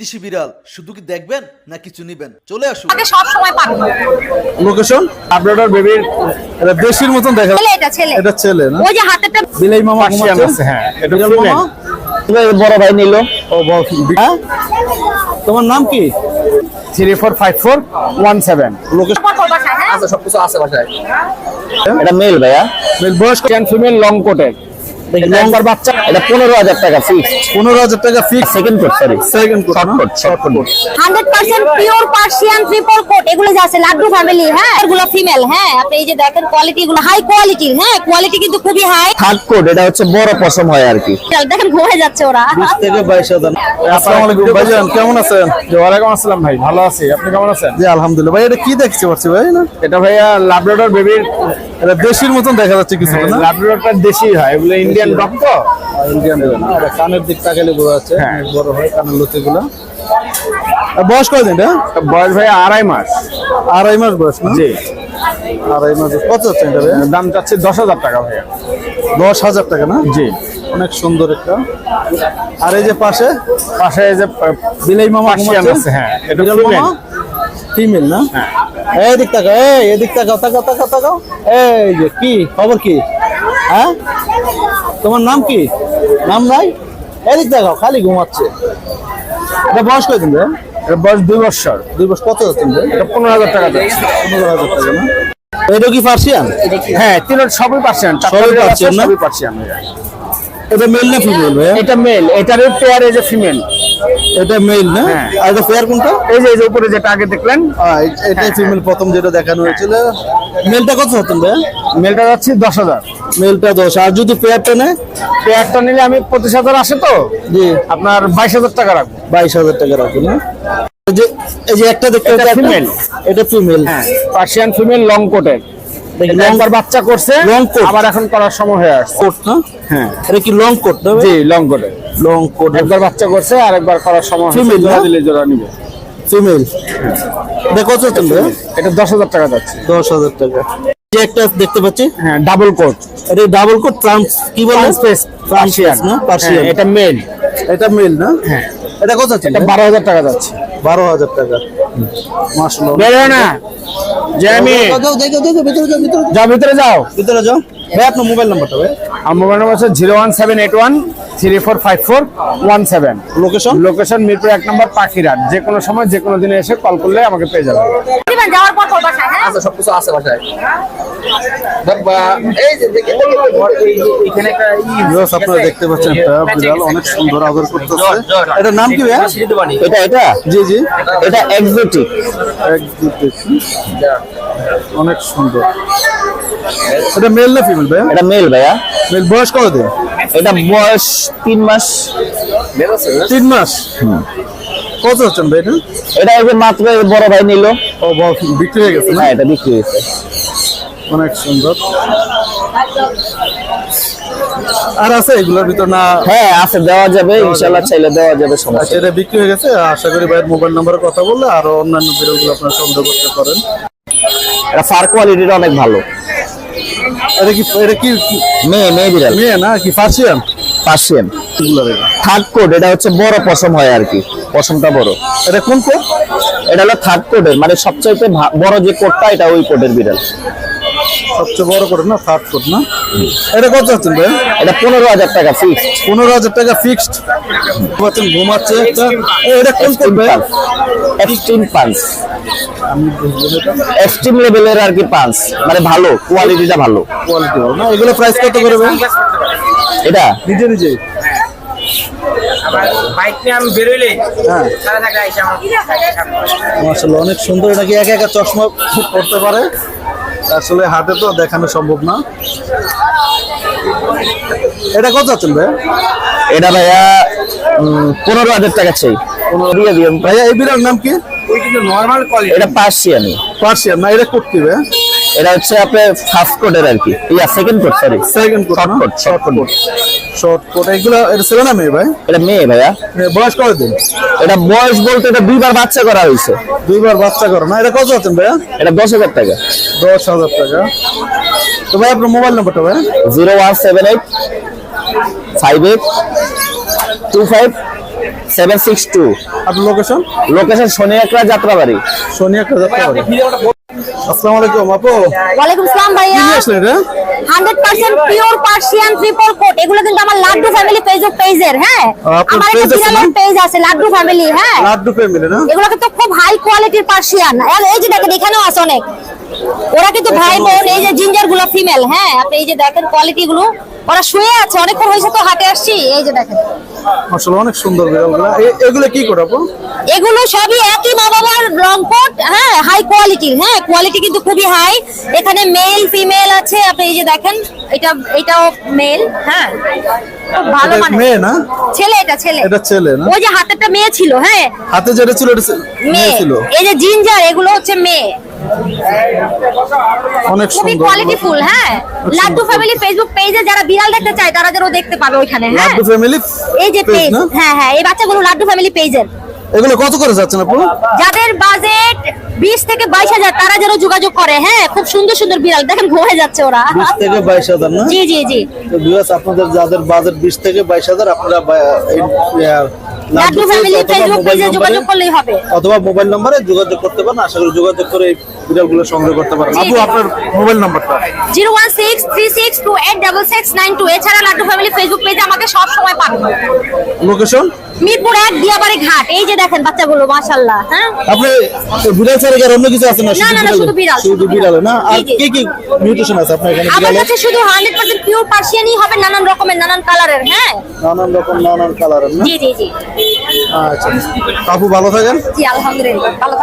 দেশি বিড়াল শুধু কি দেখবেন না কিছু নিবেন চলে আসুন। তাকে সব সময় পাঠাবো লোকেশন আপডেটর বেবির এটা দেশির মতন দেখা ছেলে এটা ছেলে। এটা ছেলে না? ওই যে হাতেরটা বিলাই মামা আছে, হ্যাঁ। এটা। মামা? বড় ভাই নিল। ও বাহ, বি- হ্যাঁ? তোমার নাম কি? Three four five four one seven. Location পর পর বাসায় হ্যাঁ? এটা মেল ভাইয়া। বয়স ক্যান ফিমেল লং কোটের লম্বার বাচ্চা এটা পনেরো হাজার টাকা ফিক্স পনেরো হাজার টাকা fix second coat sorry second coat short coat short coat hundred percent pure Persian triple coat এগুলো যা আছে লাড্ডু ফ্যামিলি হ্যাঁ? এগুলো ফিমেল হ্যাঁ? আপনি এই যে দেখেন কোয়ালিটি গুলো হাই কোয়ালিটির হ্যাঁ? কোয়ালিটি কিন্তু খুবই হাই থার্ড কোট এটা হচ্ছে বড় পশম হয় আর কি। দেখেন ঘুরে যাচ্ছে ওরা। বিশ থেকে বাইশ হাজার। আসসালামু আলাইকুম ভাইজান কেমন আছেন? ওয়ালাইকুম আসসালাম ভাই ভালো আছি। আপনি কেমন আছেন? জি আলহামদুলিল্লাহ। ভাই এটা কি দেখতে পাচ্ছি ভাই না? এটা ভাইয়া লাবরেটর বেবির এটা দেশির মতন দেখা যাচ্ছে কিছু না? লাবরেটরটা দেশি হয় এগুলো ইন্ডিয়ান ডগ তো ইন্ডিয়ান এটা কানের দিক তাকালে বোঝা যাচ্ছে হ্যাঁ। বড় হয় কানের লতিগুলো। আর বয়স কয়দিন এটা? বয়স ভাইয়া আড়াই মাস। আড়াই মাস বয়স না? জি। আড়াই মাস কত ভাই দাম চাচ্ছে দশ হাজার টাকা ভাইয়া। দশ হাজার টাকা না? জি। অনেক সুন্দর একটা। আর এই যে পাশে? পাশে এই যে বিলাই মামা আছে হ্যাঁ এটা ফিমেল না? এই দিক তাকাও এই এদিক তাকাও তাকাও তাকাও তাকাও। এই যে কি? খবর কি? হ্যাঁ? তোমার নাম কি? নাম নাই? এদিক দেখাও খালি ঘুমাচ্ছে। এটা বয়স কয় দিন এটা বয়স দুই বছর। দুই বছর কত যাচ্ছেন রে? এটা পনেরো হাজার টাকা যাচ্ছে। পনেরো হাজার টাকা না? এটা কি পার্সিয়ান হ্যাঁ তিনটা সবই পার্সিয়ান সবই পার্সিয়ান? সবই পার্সিয়ান এটা মেল না ফিমেল ভাই এটা মেল এটারও পেয়ার এই যে ফিমেল এটা মেল না? হ্যাঁ। আর এটা পেয়ার কোনটা? এই যে এই যে উপরে যেটা আগে দেখলেন। আহ, এটাই ফিমেল প্রথম যেটা দেখানো হয়েছিল। মেলটা কত হতেন ভাই মেলটা যাচ্ছে দশ হাজার। মেলটা দশ। আর যদি পেয়ারটা নেয়? পেয়ারটা নিলে আমি পঁচিশ হাজার আসে তো? জি। আপনার বাইশ হাজার টাকা রাখব। বাইশ হাজার টাকা রাখুন হ্যাঁ? এই যে এই যে একটা দেখতে একটা- এটা ফিমেল হ্যাঁ পার্সিয়ান ফিমেল লং কোটের লম্বার বাচ্চা করছে Long coat। আবার এখন করার সময় হয়ে আসছে। কোট না? হ্যাঁ। এটা কি লং কোট না জি লং কোটের লং কোট একবার বাচ্চা করছে আর একবার করার সময় না? দিলে জোড়া নিবে। ফিমেল এটা কত হতেন এটা দশ হাজার টাকা যাচ্ছে। দশ হাজার টাকা। এই যে একটা দেখতে পাচ্ছি? হ্যাঁ ডাবল কোট এটা ডাবল কোট ট্রান্স কি বলে? পার্সিয়ান না? পার্সিয়ান এটা মেল এটা মেল না? হ্যাঁ। এটা কত আছে এটা বারো হাজার টাকা যাচ্ছে। বারো হাজার টাকা। বেরো না। জ্যামি যাও দেখো দেখো ভিতরে যাও ভিতরে যাও ভিতরে যাও। ভিতরে যাও। ভাই আপনার মোবাইল নাম্বারটা ভাই। আমার মোবাইল নাম্বার হচ্ছে zero one seven eight one three four five four one seven location location Mirpur এক নম্বর পাখিরাট। যে কোনো সময় যে কোনো দিনে এসে কল করলে আমাকে পেয়ে যাবে। যাওয়ার পর হ্যাঁ? সবকিছু আছে বাসায়। আপনারা দেখতে পাচ্ছেন বিড়াল অনেক সুন্দর আদর করতেছে। এটার নাম কি এটা এটা জি জি। এটা এক্সোটিক এক অনেক সুন্দর। এটা মেল না ফিমেল ভাইয়া? এটা মেল ভাইয়া। মেল বয়স কত দিন? এটা বয়স তিন মাস। তিন মাস। কত হচ্ছেন ভাই এটা? এটা এই যে মাত্র বড় ভাই নিল। ও বিক্রি হয়ে গেছে না? হ্যাঁ এটা বিক্রি হয়েছে। অনেক সুন্দর। আর আছে এগুলোর ভিতর না? হ্যাঁ আছে দেওয়া যাবে ইনশাল্লাহ চাইলে দেওয়া যাবে আচ্ছা সমস্যা এটা বিক্রি হয়ে গেছে। আশা করি ভাইয়ের মোবাইল নাম্বারে কথা বললে আর অন্যান্য বিড়ালগুলো আপনারা সংগ্রহ করতে পারেন। এটা ফার কোয়ালিটিটা অনেক ভালো। এটা কি এটা কি মেয়ে মেয়ে বিড়াল। মেয়ে না কি পার্সিয়ান পার্সিয়ান থার্ড কোড এটা হচ্ছে বড় পশম হয় আর কি। পশমটা বড়। এটা কোন কোড এটা হলো থার্ড কোডের মানে সবচাইতে বড় যে কোডটা এটা ওই কোডের বিড়াল। সবচেয়ে বড় কোড না থার্ড কোড না। এটা কত হচ্ছেন ভাই? এটা পনেরো হাজার টাকা ফিক্স পনেরো হাজার টাকা ফিক্সড পাচ্ছেন ঘুমাচ্ছে একটা। এটা কোন কোড ভাই এক্সট্রিম পাঞ্চ এক্সট্রিম লেভেলের আর কি পাঞ্চ মানে ভালো কোয়ালিটিটা ভালো। কোয়ালিটি না? এগুলো প্রাইস কত করে ভাই? এটা? নিজে নিজে। হ্যাঁ। মাশাআল্লাহ অনেক সুন্দর। এটা কি একা একা চশমা পড়তে পারে? আসলে হাতে তো দেখানো সম্ভব না। এটা কত আছেন ভাই এটা ভাইয়া পনেরো হাজার টাকা চাই। দিয়ে দিও ভাইয়া এই বিড়াল নাম কি? ওই কিন্তু নর্মাল কোয়ালিটি এটা পার্সিয়ানি পার্সিয়ান না এটা কোড কি ভাই এটা হচ্ছে আপনার ফার্স্ট কোডের আর কি। Yeah second coat sorry second coat short coat short coat short coat এগুলো এটা ছেলে না মেয়ে ভাই? এটা মেয়ে ভাইয়া। বয়স কত দিন? এটা বয়স বলতে এটা দুইবার বাচ্চা করা হয়েছে। দুইবার বাচ্চা করো না? এটা কত ভাইয়া? এটা দশ হাজার টাকা। দশ হাজার টাকা। তো ভাই আপনার মোবাইল নাম্বারটা ভাই zero one seven eight five eight two five seven six two. আপনার লোকেশন লোকেশন যাত্রাবাড়ি। আসসালামু আলাইকুম আপু। ওয়ালাইকুম আসসালাম ভাইয়া। কি নিয়ে আসলেন এটা? Hundred percent pure Persian triple coat এগুলো কিন্তু আমার লাড্ডু ফ্যামিলি পেজের পেজের হ্যাঁ? আমার একটা পেজ আছে লাড্ডু ফ্যামিলি হ্যাঁ? লাড্ডু ফ্যামিলি না? এগুলো কিন্তু খুব হাই কোয়ালিটির পার্সিয়ান। এই যে দেখেন এখানেও আছে অনেক। ওরা কিন্তু ভাই বোন এই যে জিঞ্জারগুলো ফিমেল হ্যাঁ? আপনি এই যে দেখেন কোয়ালিটি গুলো ওরা শুয়ে আছে অনেকক্ষণ হয়েছে তো হাটে আসছি। এই যে দেখেন। আসলে অনেক সুন্দর বিড়ালগুলো। এগুলো কি করে আপু? এগুলো সবই একই মা কোট হ্যাঁ হাই কোয়ালিটির হ্যাঁ কোয়ালিটি কিন্তু খুবই হাই এখানে মেল ফিমেল আছে আপনি এই যে দেখেন এটা এটাও মেল হ্যাঁ। ভালো মানে মেয়ে না? ছেলে এটা ছেলে। এটা ছেলে না? ওই যে হাতেরটা মেয়ে ছিল হ্যাঁ। হাতে যেটা ছিল এটা মেয়ে মেয়ে। ছিল। এই যে জিঞ্জার এগুলো হচ্ছে মেয়ে। অনেক খুবই কোয়ালিটি হ্যাঁ। লাড্ডু ফ্যামিলি ফেসবুক পেজে যারা বিড়াল দেখতে চায় তারা যেন দেখতে পাবে ওইখানে হ্যাঁ। লাড্ডু ফ্যামিলি এই যে পেজ হ্যাঁ হ্যাঁ এই বাচ্চাগুলো লাড্ডু ফ্যামিলি পেজের এগুলো কত করে যাচ্ছেন আপু? যাদের বাজেট বিশ থেকে বাইশ হাজার তারা যেন যোগাযোগ করে হ্যাঁ খুব সুন্দর সুন্দর বিড়াল দেখেন ঘুরে যাচ্ছে ওরা। বিশ থেকে বাইশ হাজার না? জি জি জি। তো ভিউয়ার্স আপনাদের যাদের বাজেট বিশ থেকে বাইশ হাজার আপনারা অথবা ফেসবুক মোবাইল পেজে নম্বরে- যোগাযোগ করলেই হবে। অথবা মোবাইল নম্বরে যোগাযোগ করতে পারেন। আশা করি যোগাযোগ করে বিড়ালগুলো সংগ্রহ করতে পারেন। আপু আপনার মোবাইল নাম্বারটা zero one six three six two eight double six nine two. এছাড়া লাড্ডু ফ্যামিলি ফেসবুক পেজে আমাকে সব সময় পাবেন। লোকেশন মিরপুর এক দিয়াবাড়ি ঘাট। এই যে দেখেন বাচ্চাগুলো মাশাল্লাহ হ্যাঁ? আপনি বিড়াল ছাড়া অন্য কিছু আছে না? না, না, না, শুধু বিড়াল, শুধু বিড়াল। না আর জি, জি। কি কি মিউটেশন আছে আপনার এখানে? আমার কাছে শুধু হান্ড্রেড পার্সেন্ট পিওর পার্সিয়ানই হবে নানান রকমের নানান কালারের হ্যাঁ? নানান রকম নানান কালারের জি জি জি। আচ্ছা। আপু ভালো থাকেন। জি আলহামদুলিল্লাহ ভালো।